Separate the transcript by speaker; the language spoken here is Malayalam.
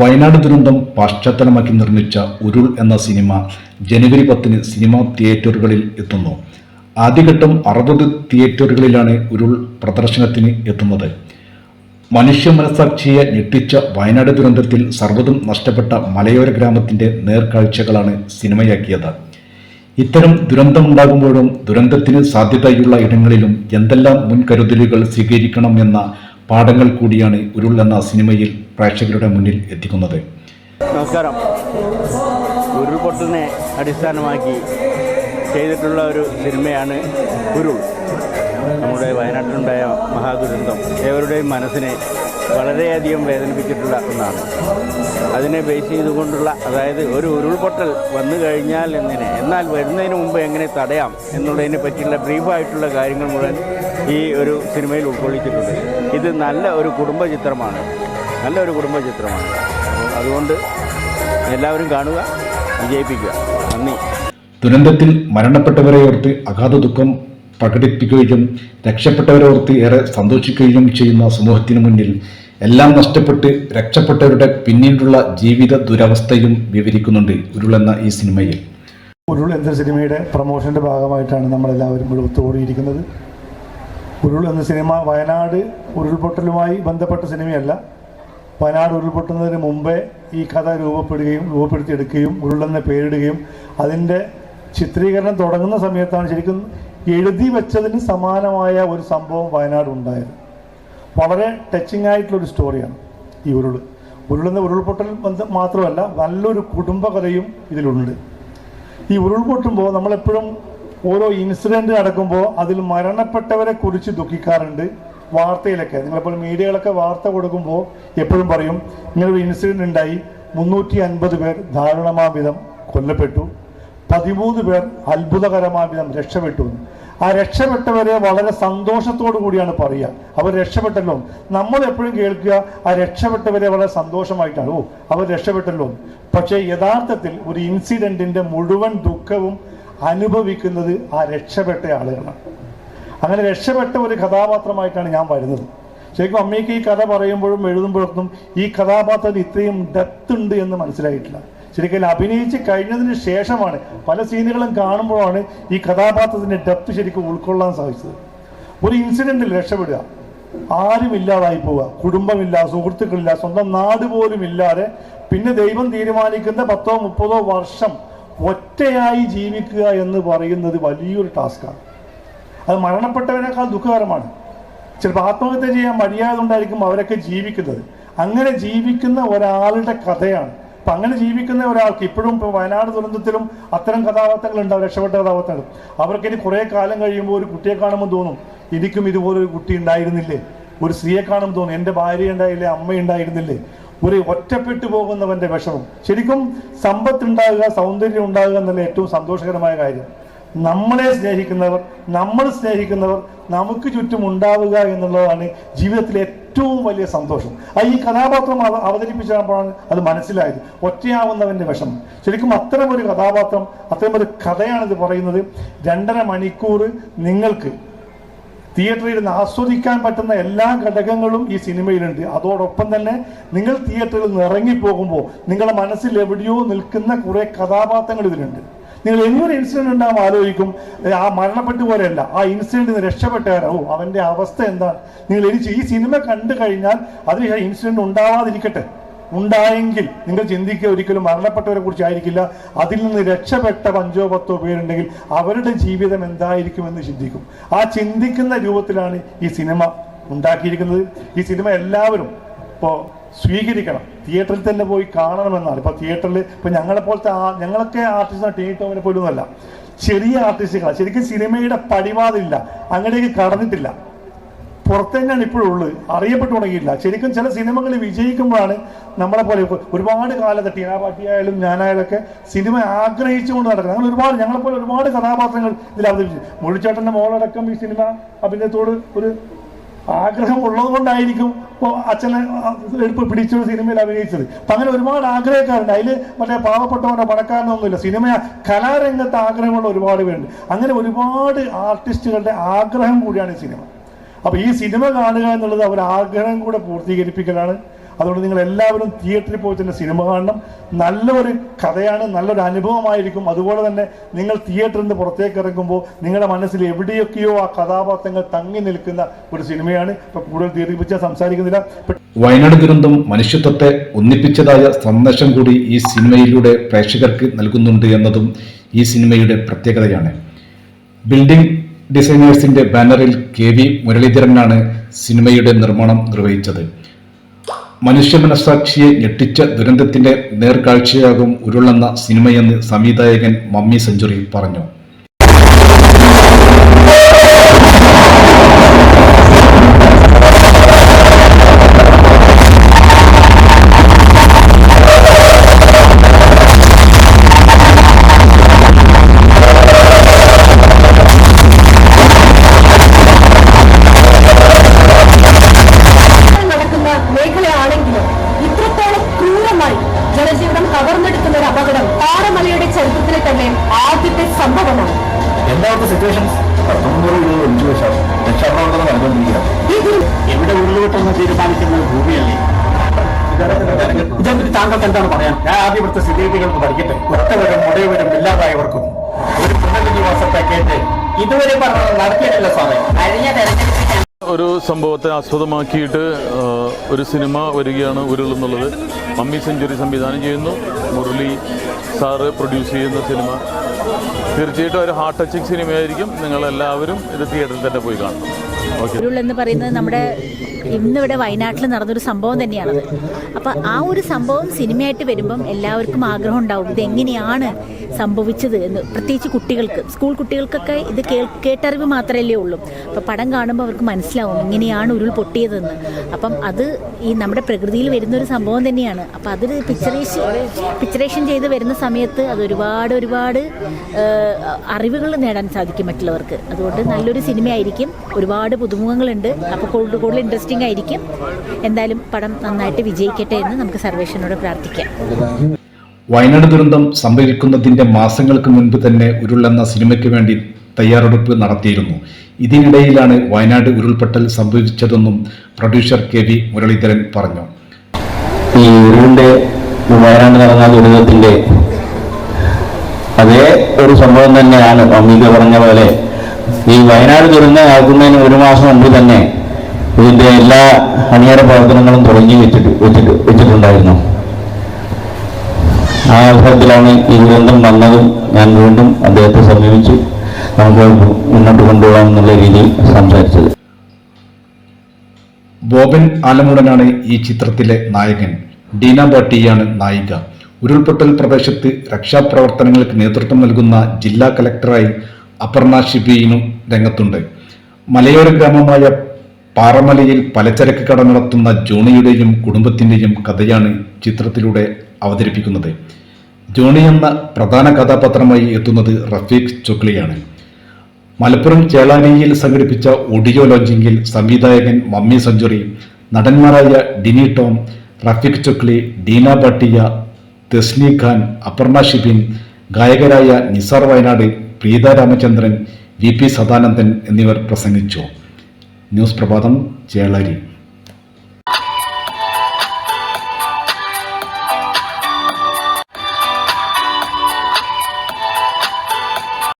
Speaker 1: വയനാട് ദുരന്തം പശ്ചാത്തലമാക്കി നിർമ്മിച്ച ഉരുൾ എന്ന സിനിമ ജനുവരി പത്തിന് സിനിമാ തിയേറ്ററുകളിൽ എത്തുന്നു. ആദ്യഘട്ടം അറുപത് തിയേറ്ററുകളിലാണ് ഉരുൾ പ്രദർശനത്തിന് എത്തുന്നത്. മനുഷ്യ മനസാക്ഷിയെ ഞെട്ടിച്ച വയനാട് ദുരന്തത്തിൽ സർവതും നഷ്ടപ്പെട്ട മലയോര ഗ്രാമത്തിന്റെ നേർക്കാഴ്ചകളാണ് സിനിമയാക്കിയത്. ഇത്തരം ദുരന്തമുണ്ടാകുമ്പോഴും ദുരന്തത്തിന് സാധ്യതയുള്ള ഇടങ്ങളിലും എന്തെല്ലാം മുൻകരുതലുകൾ സ്വീകരിക്കണം എന്ന പാഠങ്ങൾ കൂടിയാണ് ഉരുൾ എന്ന സിനിമയിൽ പ്രേക്ഷകരുടെ മുന്നിൽ എത്തിക്കുന്നത്.
Speaker 2: നമസ്കാരം. ഉരുൾപൊട്ടലിനെ അടിസ്ഥാനമാക്കി ചെയ്തിട്ടുള്ള ഒരു സിനിമയാണ് ഉരുൾ. നമ്മുടെ വയനാട്ടിലുണ്ടായ മഹാദുരന്തം ഏവരുടെയും മനസ്സിനെ വളരെയധികം വേദനിപ്പിച്ചിട്ടുള്ള ഒന്നാണ്. അതിനെ ബേസ് ചെയ്തുകൊണ്ടുള്ള അതായത് ഒരു ഉരുൾപൊട്ടൽ വന്നു കഴിഞ്ഞാൽ എങ്ങനെ എന്നാൽ വരുന്നതിന് മുമ്പ് എങ്ങനെ തടയാം എന്നുള്ളതിനെ പറ്റിയുള്ള ബ്രീഫായിട്ടുള്ള കാര്യങ്ങൾ മുഴുവൻ ഈ ഒരു സിനിമയിൽ ഉൾക്കൊള്ളിച്ചിട്ടുണ്ട്. ഇത് നല്ല ഒരു കുടുംബ ചിത്രമാണ്. നല്ല ഒരു കുടുംബ ചിത്രമാണ്. അതുകൊണ്ട് എല്ലാവരും കാണുക വിജയിപ്പിക്കുക. നന്ദി.
Speaker 1: ദുരന്തത്തിൽ മരണപ്പെട്ടവരെ ഓർത്ത് അഗാധ ദുഃഖം പ്രകടിപ്പിക്കുകയും രക്ഷപ്പെട്ടവരെ ഓർത്ത് ഏറെ സന്തോഷിക്കുകയും ചെയ്യുന്ന സമൂഹത്തിന് മുന്നിൽ എല്ലാം നഷ്ടപ്പെട്ട് രക്ഷപ്പെട്ടവരുടെ പിന്നീടുള്ള ജീവിത ദുരവസ്ഥയും വിവരിക്കുന്നുണ്ട് ഉരുളെന്ന ഈ സിനിമയിൽ.
Speaker 3: ഉരുൾ എന്ന സിനിമയുടെ പ്രൊമോഷന്റെ ഭാഗമായിട്ടാണ് നമ്മളെല്ലാവരും ഇവിടെ ഒത്തുകൂടിയിരിക്കുന്നത് ഉരുൾ എന്ന സിനിമ വയനാട് ഉരുൾപൊട്ടലുമായി ബന്ധപ്പെട്ട സിനിമയല്ല. വയനാട് ഉരുൾപൊട്ടുന്നതിന് മുമ്പേ ഈ കഥ രൂപപ്പെടുകയും രൂപപ്പെടുത്തിയെടുക്കുകയും ഉരുൾ എന്ന പേരിടുകയും അതിന്റെ ചിത്രീകരണം തുടങ്ങുന്ന സമയത്താണ് ശരിക്കും എഴുതി വെച്ചതിന് സമാനമായ ഒരു സംഭവം വയനാട് ഉണ്ടായത്. വളരെ ടച്ചിങ് ആയിട്ടുള്ളൊരു സ്റ്റോറിയാണ് ഈ ഉരുൾ ഉരുളെന്ന ഉരുൾപൊട്ടൽ ബന്ധം മാത്രമല്ല നല്ലൊരു കുടുംബകഥയും ഇതിലുണ്ട്. ഈ ഉരുൾപൊട്ടുമ്പോൾ നമ്മളെപ്പോഴും ഓരോ ഇൻസിഡന്റ് നടക്കുമ്പോൾ അതിൽ മരണപ്പെട്ടവരെ കുറിച്ച് ദുഃഖിക്കാറുണ്ട് വാർത്തയിലൊക്കെ. നിങ്ങളെപ്പോൾ മീഡിയകളൊക്കെ വാർത്ത കൊടുക്കുമ്പോൾ എപ്പോഴും പറയും ഇങ്ങനൊരു ഇൻസിഡന്റ് ഉണ്ടായി മുന്നൂറ്റി അൻപത് പേർ ദാരുണമാവിധം കൊല്ലപ്പെട്ടു പതിമൂന്ന് പേർ അത്ഭുതകരമായ വിധം രക്ഷപ്പെട്ടു. ആ രക്ഷപ്പെട്ടവരെ വളരെ സന്തോഷത്തോടു കൂടിയാണ് പറയുക. അവർ രക്ഷപ്പെട്ടല്ലോ. നമ്മൾ എപ്പോഴും കേൾക്കുക ആ രക്ഷപ്പെട്ടവരെ വളരെ സന്തോഷമായിട്ടാണ്. ഓ അവർ രക്ഷപ്പെട്ടല്ലോ. പക്ഷേ യഥാർത്ഥത്തിൽ ഒരു ഇൻസിഡന്റിന്റെ മുഴുവൻ ദുഃഖവും അനുഭവിക്കുന്നത് ആ രക്ഷപ്പെട്ട ആളുകളാണ്. അങ്ങനെ രക്ഷപ്പെട്ട ഒരു കഥാപാത്രമായിട്ടാണ് ഞാൻ വരുന്നത്. ശരിക്കും അമ്മയ്ക്ക് ഈ കഥ പറയുമ്പോഴും എഴുതുമ്പോഴൊന്നും ഈ കഥാപാത്രത്തിന് ഇത്രയും ഡെപ്ത് ഉണ്ട് എന്ന് മനസ്സിലായിട്ടില്ല. ശരിക്കും അഭിനയിച്ച് കഴിഞ്ഞതിന് ശേഷമാണ് പല സീനുകളും കാണുമ്പോഴാണ് ഈ കഥാപാത്രത്തിന്റെ ഡെപ്ത് ശരിക്കും ഉൾക്കൊള്ളാൻ സാധിച്ചത്. ഒരു ഇൻസിഡന്റിൽ രക്ഷപ്പെടുക. ആരും ഇല്ലാതായി പോവുക. കുടുംബമില്ല സുഹൃത്തുക്കളില്ല സ്വന്തം നാട് പോലും ഇല്ലാതെ പിന്നെ ദൈവം തീരുമാനിക്കുന്ന പത്തോ മുപ്പതോ വർഷം ഒറ്റയായി ജീവിക്കുക എന്ന് പറയുന്നത് വലിയൊരു ടാസ്ക്കാണ്. അത് മരണപ്പെട്ടവനേക്കാൾ ദുഃഖകരമാണ്. ചിലപ്പോൾ ആത്മഹത്യ ചെയ്യാൻ മടിയായതുകൊണ്ടായിരിക്കും അവരൊക്കെ ജീവിക്കുന്നത്. അങ്ങനെ ജീവിക്കുന്ന ഒരാളുടെ കഥയാണ്. അപ്പം അങ്ങനെ ജീവിക്കുന്ന ഒരാൾക്ക് ഇപ്പോഴും ഇപ്പോൾ വയനാട് ദുരന്തത്തിലും അത്തരം കഥാപാത്രങ്ങൾ ഉണ്ടാവും രക്ഷപ്പെട്ട കഥാപാത്രങ്ങൾ. അവർക്ക് ഇനി കുറേ കാലം കഴിയുമ്പോൾ ഒരു കുട്ടിയെ കാണുമ്പോൾ തോന്നും എനിക്കും ഇതുപോലൊരു കുട്ടി ഉണ്ടായിരുന്നില്ലേ? ഒരു സ്ത്രീയെ കാണുമ്പോൾ തോന്നും എന്റെ ഭാര്യ ഉണ്ടായില്ലേ അമ്മ ഉണ്ടായിരുന്നില്ലേ? ഒരു ഒറ്റപ്പെട്ടു പോകുന്നവന്റെ വിഷമം. ശരിക്കും സമ്പത്ത് ഉണ്ടാകുക സൗന്ദര്യം ഉണ്ടാകുക എന്നുള്ള ഏറ്റവും സന്തോഷകരമായ കാര്യം. നമ്മളെ സ്നേഹിക്കുന്നവർ നമ്മൾ സ്നേഹിക്കുന്നവർ നമുക്ക് ചുറ്റും ഉണ്ടാവുക എന്നുള്ളതാണ് ജീവിതത്തിലെ ഏറ്റവും വലിയ സന്തോഷം. ആ ഈ കഥാപാത്രം അവ- അവതരിപ്പിച്ചപ്പോഴാണ് അത് മനസ്സിലായത് ഒറ്റയാവുന്നവന്റെ വിഷമം. ശരിക്കും അത്തരമൊരു കഥാപാത്രം അത്തരമൊരു ഒരു കഥയാണ് ഇത് പറയുന്നത്. രണ്ടര മണിക്കൂർ നിങ്ങൾക്ക് തിയേറ്ററിൽ നിന്ന് ആസ്വദിക്കാൻ പറ്റുന്ന എല്ലാ ഘടകങ്ങളും ഈ സിനിമയിലുണ്ട്. അതോടൊപ്പം തന്നെ നിങ്ങൾ തിയേറ്ററിൽ നിന്ന് ഇറങ്ങിപ്പോകുമ്പോൾ നിങ്ങളുടെ മനസ്സിൽ എവിടെയോ നിൽക്കുന്ന കുറേ കഥാപാത്രങ്ങൾ ഇതിലുണ്ട്. നിങ്ങൾ എന്നൊരു ഇൻസിഡന്റ് ഉണ്ടാകുമ്പോൾ ആലോചിക്കും. ആ മരണപ്പെട്ടു പോലെയല്ല. ആ ഇൻസിഡന്റ് ഓ അവന്റെ അവസ്ഥ എന്താണ്? നിങ്ങൾ ഈ സിനിമ കണ്ടു കഴിഞ്ഞാൽ അതിന് ഇൻസിഡന്റ് ഉണ്ടാവാതിരിക്കട്ടെ. ഉണ്ടായെങ്കിൽ നിങ്ങൾ ചിന്തിക്കുക ഒരിക്കലും മരണപ്പെട്ടവരെ കുറിച്ച് ആയിരിക്കില്ല. അതിൽ നിന്ന് രക്ഷപ്പെട്ട അഞ്ചോ പത്തോ പേരുണ്ടെങ്കിൽ അവരുടെ ജീവിതം എന്തായിരിക്കുമെന്ന് ചിന്തിക്കും. ആ ചിന്തിക്കുന്ന രൂപത്തിലാണ് ഈ സിനിമ ഉണ്ടാക്കിയിരിക്കുന്നത്. ഈ സിനിമ എല്ലാവരും ഇപ്പോൾ സ്വീകരിക്കണം. തിയേറ്ററിൽ തന്നെ പോയി കാണണമെന്നാണ്. ഇപ്പോൾ തിയേറ്ററിൽ ഇപ്പോൾ ഞങ്ങളെ പോലത്തെ ആ ഞങ്ങളൊക്കെ ആർട്ടിസ്റ്റ് ടി ടോമിനെ പോലും അല്ല ചെറിയ ആർട്ടിസ്റ്റുകളാണ്. ശരിക്കും സിനിമയുടെ പടിവാതില്ല അങ്ങനെയൊക്കെ കടന്നിട്ടില്ല. പുറത്തുതന്നെയാണ് ഇപ്പോഴും ഉള്ളത്. അറിയപ്പെട്ടു തുടങ്ങിയില്ല ശരിക്കും ചില സിനിമകൾ വിജയിക്കുമ്പോഴാണ് നമ്മളെ പോലെ ഒരുപാട് കാലത്ത് ഞാനായാലും ഒക്കെ സിനിമ ആഗ്രഹിച്ചുകൊണ്ട് നടക്കുന്നത്. അങ്ങനെ ഒരുപാട് ഞങ്ങളെ പോലെ ഒരുപാട് കഥാപാത്രങ്ങൾ ഇതിൽ അവതരിപ്പിച്ചു. മുഴിച്ചേട്ടന്റെ മോളടക്കം ഈ സിനിമ അഭിനയത്തോട് ഒരു ആഗ്രഹം ഉള്ളതുകൊണ്ടായിരിക്കും ഇപ്പോൾ അച്ഛനെ എടുപ്പ് പിടിച്ചൊരു സിനിമയിൽ അഭിനയിച്ചത്. അപ്പം അങ്ങനെ ഒരുപാട് ആഗ്രഹക്കാരുണ്ട്. അതിൽ മറ്റേ പാവപ്പെട്ടവനോ പണക്കാരനോ ഒന്നുമില്ല സിനിമ കലാരംഗത്ത് ആഗ്രഹമുള്ള ഒരുപാട് പേരുണ്ട്. അങ്ങനെ ഒരുപാട് ആർട്ടിസ്റ്റുകളുടെ ആഗ്രഹം കൂടിയാണ് ഈ സിനിമ. അപ്പൊ ഈ സിനിമ കാണുക എന്നുള്ളത് അവർ ആഗ്രഹം കൂടെ പൂർത്തീകരിപ്പിക്കലാണ്. അതുകൊണ്ട് നിങ്ങൾ എല്ലാവരും തിയേറ്ററിൽ പോയി തന്നെ സിനിമ കാണണം. നല്ലൊരു കഥയാണ് നല്ലൊരു അനുഭവമായിരിക്കും. അതുപോലെ തന്നെ നിങ്ങൾ തിയേറ്ററിൽ നിന്ന് പുറത്തേക്ക് ഇറങ്ങുമ്പോൾ നിങ്ങളുടെ മനസ്സിൽ എവിടെയൊക്കെയോ ആ കഥാപാത്രങ്ങൾ തങ്ങി നിൽക്കുന്ന ഒരു സിനിമയാണ്. ഇപ്പൊ കൂടുതൽ ദീർഘിപ്പിച്ച് സംസാരിക്കുന്നില്ല.
Speaker 1: വയനാട് ദുരന്തം മനുഷ്യത്വത്തെ ഒന്നിപ്പിച്ചതായ സന്ദേശം കൂടി ഈ സിനിമയിലൂടെ പ്രേക്ഷകർക്ക് നൽകുന്നുണ്ട് എന്നതും ഈ സിനിമയുടെ പ്രത്യേകതയാണ്. ബിൽഡിംഗ് ഡിസൈനേഴ്സിന്റെ ബാനറിൽ കെ വി മുരളീധരനാണ് സിനിമയുടെ നിർമ്മാണം നിർവഹിച്ചത്. മനുഷ്യ മനസാക്ഷിയെ ഞെട്ടിച്ച ദുരന്തത്തിന്റെ നേർക്കാഴ്ചയാകും ഉരുളെന്ന സിനിമയെന്ന് സംവിധായകൻ മമ്മി സെഞ്ചുറി പറഞ്ഞു.
Speaker 4: ജനജീവിതം കവർന്നെടുക്കുന്ന ഒരു അപകടം പാറമലയുടെ ചരിത്രത്തിലെ തന്നെ ആദ്യത്തെ സംഭവമാണ്.
Speaker 5: എന്താ സിറ്റുവേഷൻസ് പത്തൊമ്പത് ഇരുപത് അഞ്ച് വർഷം. രക്ഷാപ്രവർത്തനം നടന്നുകൊണ്ടിരിക്കുകയാണ്.
Speaker 4: ഇത്
Speaker 5: എവിടെ ഉരുളുവെട്ടെന്ന് തീരുമാനിക്കുന്നത് ഭൂമിയല്ലേ? ഇതെന്നിട്ട് താങ്കൾക്ക് എന്താണ് പറയാൻ? ഞാൻ ആദ്യം ഇവിടുത്തെ സ്ഥിതിഗതികൾക്ക് പഠിക്കട്ടെ. ഒറ്റവരും മുടയവരും ഇല്ലാതായവർക്കും ഒരു പുനരധിവാസത്തെ കേട്ട് ഇതുവരെ പറഞ്ഞത് നടത്തിയിട്ടില്ല സാറേ. കഴിഞ്ഞ തെരഞ്ഞെടുപ്പിൽ
Speaker 6: ഒരു സംഭവത്തെ ആസ്പദമാക്കിയിട്ട് ഒരു സിനിമ വരികയാണ് ഉരുളെന്നുള്ളത്. മമ്മി സെഞ്ചുറി സംവിധാനം ചെയ്യുന്നു. മുരളി സാറ് പ്രൊഡ്യൂസ് ചെയ്യുന്ന സിനിമ. തീർച്ചയായിട്ടും ഒരു ഹാർട്ട് ടച്ചിങ് സിനിമയായിരിക്കും. നിങ്ങളെല്ലാവരും ഇത് തിയേറ്ററിൽ തന്നെ പോയി കാണണം.
Speaker 7: ഉരുൾ എന്ന് പറയുന്നത് നമ്മുടെ ഇന്നിവിടെ വയനാട്ടിൽ നടന്നൊരു സംഭവം തന്നെയാണ്. അപ്പം ആ ഒരു സംഭവം സിനിമയായിട്ട് വരുമ്പം എല്ലാവർക്കും ആഗ്രഹം ഉണ്ടാവും. ഇതെങ്ങനെയാണ് സംഭവിച്ചത് എന്ന്. പ്രത്യേകിച്ച് കുട്ടികൾക്ക്. സ്കൂൾ കുട്ടികൾക്കൊക്കെ ഇത് കേൾ കേട്ടറിവ് മാത്രമല്ലേ ഉള്ളൂ. അപ്പം പടം കാണുമ്പോൾ അവർക്ക് മനസ്സിലാവും ഇങ്ങനെയാണ് ഉരുൾ പൊട്ടിയതെന്ന്. അപ്പം അത് ഈ നമ്മുടെ പ്രകൃതിയിൽ വരുന്ന ഒരു സംഭവം തന്നെയാണ്. അപ്പം അതൊരു പിക്ചറേഷൻ പിക്ചറേഷൻ ചെയ്ത് വരുന്ന സമയത്ത് അത് ഒരുപാട് ഒരുപാട് അറിവുകൾ നേടാൻ സാധിക്കും മറ്റുള്ളവർക്ക്. അതുകൊണ്ട് നല്ലൊരു സിനിമയായിരിക്കും. ഒരുപാട് പുതുമുഖങ്ങളുണ്ട്. അപ്പോൾ കൂടുതൽ കൂടുതൽ ഇൻട്രസ്റ്റിംഗ് ആയിരിക്കും. എന്തായാലും പടം നന്നായിട്ട് വിജയിക്കട്ടെ എന്ന് നമുക്ക് സർവേഷനോട് പ്രാർത്ഥിക്കാം.
Speaker 1: വയനാട് ദുരന്തം സംഭവിക്കുന്നതിന്റെ മാസങ്ങൾക്ക് മുൻപ് തന്നെ ഉരുളെന്ന സിനിമയ്ക്ക് വേണ്ടി തയ്യാറെടുപ്പ് നടത്തിയിരുന്നു. ഇതിനിടയിലാണ് വയനാട് ഉരുൾപൊട്ടൽ സംഭവിച്ചതെന്നും പ്രൊഡ്യൂസർ കെ വി മുരളീധരൻ പറഞ്ഞു.
Speaker 5: ഈ ഉരുളിന്റെ വയനാട് നടന്ന ദുരിതത്തിന്റെ അതേ ഒരു സംഭവം തന്നെയാണ് അമീക പറഞ്ഞ പോലെ ഈ വയനാട് ദുരന്തം നടക്കുന്നതിന് ഒരു മാസം മുമ്പ് തന്നെ ഇതിന്റെ എല്ലാ അണിയറ പ്രവർത്തനങ്ങളും തുടങ്ങി വെച്ചിട്ട് വെച്ചിട്ട് വെച്ചിട്ടുണ്ടായിരുന്നു. ആ അവസരത്തിലാണ് ഈ ദുരന്തം വന്നതും ഞാൻ വീണ്ടും അദ്ദേഹത്തെ സമീപിച്ച് നമുക്ക് മുന്നോട്ട് കൊണ്ടുപോകാം എന്നുള്ള രീതിയിൽ സംസാരിച്ചത്.
Speaker 1: ബോബൻ ആലമുടനാണ് ഈ ചിത്രത്തിലെ നായകൻ. ഡീന ബാട്ടിയാണ് നായിക. ഉരുൾപൊട്ടൽ പ്രദേശത്ത് രക്ഷാപ്രവർത്തനങ്ങൾക്ക് നേതൃത്വം നൽകുന്ന ജില്ലാ കലക്ടറായി അപർണ ഷിബീനും രംഗത്തുണ്ട്. മലയോര ഗ്രാമമായ പാറമലയിൽ പലചരക്ക് കട നടത്തുന്ന ജോണിയുടെയും കുടുംബത്തിന്റെയും കഥയാണ് ചിത്രത്തിലൂടെ അവതരിപ്പിക്കുന്നത്. ജോണി എന്ന പ്രധാന കഥാപാത്രമായി എത്തുന്നത് റഫീഖ് ചുക്ലിയാണ്. മലപ്പുറം ചേളാനിയിൽ സംഘടിപ്പിച്ച ഓഡിയോ ലോഞ്ചിങ്ങിൽ സംവിധായകൻ മമ്മി സെഞ്ചുറി നടന്മാരായ ഡിനി ടോം റഫീഖ് ചുക്ലി ഡീന ഭട്ടിയ തെസ്നി ഖാൻ അപർണ ഷിബിൻ ഗായകരായ നിസാർ വയനാട് പ്രീത രാമചന്ദ്രൻ വി പി സദാനന്ദൻ എന്നിവർ പ്രസംഗിച്ചു. ന്യൂസ് പ്രഭാതം ചേളാരി.